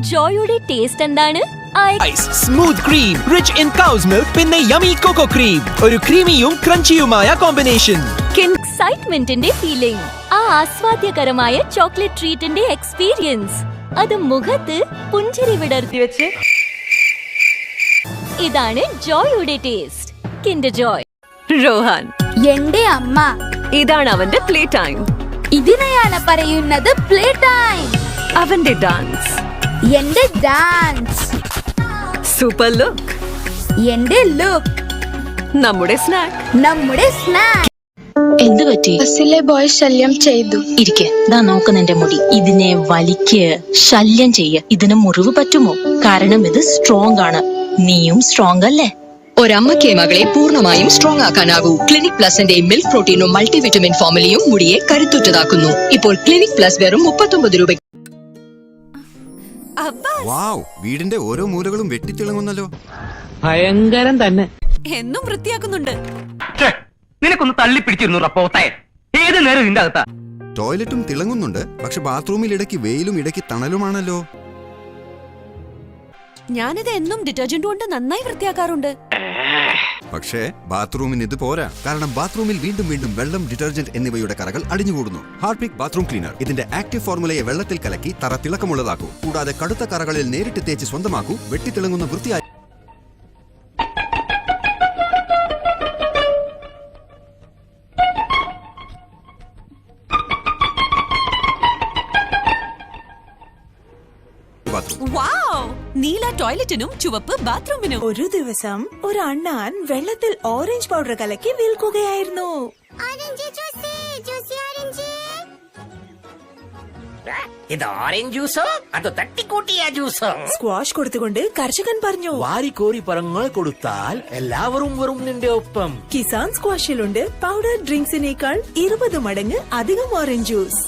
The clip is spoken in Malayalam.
ജോയുടെ ടേസ്റ്റ് എന്താണ്? Ice smooth cream rich in cow's milk പിന്നെ യമി കോക്കോ ക്രീം ഒരു ക്രീമിയും ക്രഞ്ചിയുമായ കോമ്പിനേഷൻ എക്സൈറ്റ്മെന്റിന്റെ ഫീലിംഗ് ആ ആസ്വാദ്യകരമായ ചോക്ലേറ്റ് ട്രീറ്റിന്റെ എക്സ്പീരിയൻസ് അത് മുഖത്ത് പുഞ്ചിരി വിടർത്തി വെച്ച്. ഇതാണ് ജോയുടെ ടേസ്റ്റ് കിൻഡർ ജോയ്. രോഹാൻ. എന്റെ അമ്മ. ഇതാണ് അവന്റെ പ്ലേ ടൈം ഇതിനെയാണ് പറയുന്നത് പ്ലേ ടൈം അവന്റെ ഡാൻസ് എന്റെ ഡാൻസ് സൂപ്പർ ലുക്ക് എന്റെ ലുക്ക് നമ്മുടെ സ്നാക്ക് നമ്മുടെ സ്നാക്ക് എന്ത് പറ്റി? ബസ്സിലെ ബോയ് ശല്യം ചെയ്തു. ഇരിക്കെ. ഇതാ നോക്ക് നിന്റെ മുടി. ഇതിനെ വലിക്ക്. ശല്യം ചെയ്യ. ഇതിന് മുറിവ് പറ്റുമോ? കാരണം ഇത് സ്ട്രോങ് ആണ്. നീയും സ്ട്രോങ് അല്ലേ? ഒരമ്മയ്ക്ക് മകളെ പൂർണമായും സ്ട്രോങ് ആക്കാനാകൂ. ക്ലിനിക് പ്ലസിന്റെ മിൽക്ക് പ്രോട്ടീനും മൾട്ടിവിറ്റമിൻ ഫോമിലിയും മുടിയെ കരുത്തുറ്റതാക്കുന്നു. ഇപ്പോൾ ക്ലിനിക് പ്ലസ് വെറും മുപ്പത്തൊമ്പത് രൂപ വാവ് വീടിന്റെ ഓരോ മൂലകളും വെട്ടിത്തിളങ്ങുന്നല്ലോ. ഭയങ്കരം തന്നെ. എന്നും വൃത്തിയാക്കുന്നുണ്ട്. നിനക്കൊന്ന് തള്ളിപ്പിടിച്ചിരുന്നു പോത്തെ. ഏത് നേരം ഇതിന്റെ അകത്താ. ടോയ്ലറ്റും തിളങ്ങുന്നുണ്ട് പക്ഷെ ബാത്റൂമിൽ ഇടയ്ക്ക് വെയിലും ഇടയ്ക്ക് തണലുമാണല്ലോ. ഞാനിത് എന്നും ഡിറ്റർജന്റ് കൊണ്ട് നന്നായി വൃത്തിയാക്കാറുണ്ട്. പക്ഷേ ബാത്റൂമിന് ഇത് പോരാ. കാരണം ബാത്റൂമിൽ വീണ്ടും വീണ്ടും വെള്ളം ഡിറ്റർജന്റ് എന്നിവയുടെ കറകൾ അടിഞ്ഞുകൂടുന്നു. ഹാർപിക് ബാത്റൂം ക്ലീനർ ഇതിന്റെ ആക്റ്റീവ് ഫോർമുലയെ വെള്ളത്തിൽ കലക്കി തറ തിളക്കമുള്ളതാക്കൂ കൂടാതെ കടുത്ത കറകളിൽ നേരിട്ട് തേച്ച് സ്വന്തമാക്കൂ. വെട്ടിത്തിളങ്ങുന്ന വൃത്തിയായി ബാത്റൂം വാവ് നീല ടോയ്ലറ്റിനും ചുവപ്പ് ബാത്റൂമിനും. ഒരു ദിവസം ഒരു അണ്ണാൻ വെള്ളത്തിൽ ഓറഞ്ച് പൗഡർ കലക്കി വിൽക്കുകയായിരുന്നു. ഇത് ഓറഞ്ച് ജ്യൂസോ അതോ തട്ടിക്കൂട്ടിയ ജ്യൂസോ സ്ക്വാഷ് കൊടുത്തുകൊണ്ട് കർഷകൻ പറഞ്ഞു. വാരിക്കോരി പഴങ്ങൾ കൊടുത്താൽ എല്ലാവരും വരും നിന്റെ ഒപ്പം. കിസാൻ സ്ക്വാഷിലുണ്ട് പൗഡർ ഡ്രിങ്ക്സിനേക്കാൾ ഇരുപത് മടങ്ങ് അധികം ഓറഞ്ച് ജ്യൂസ്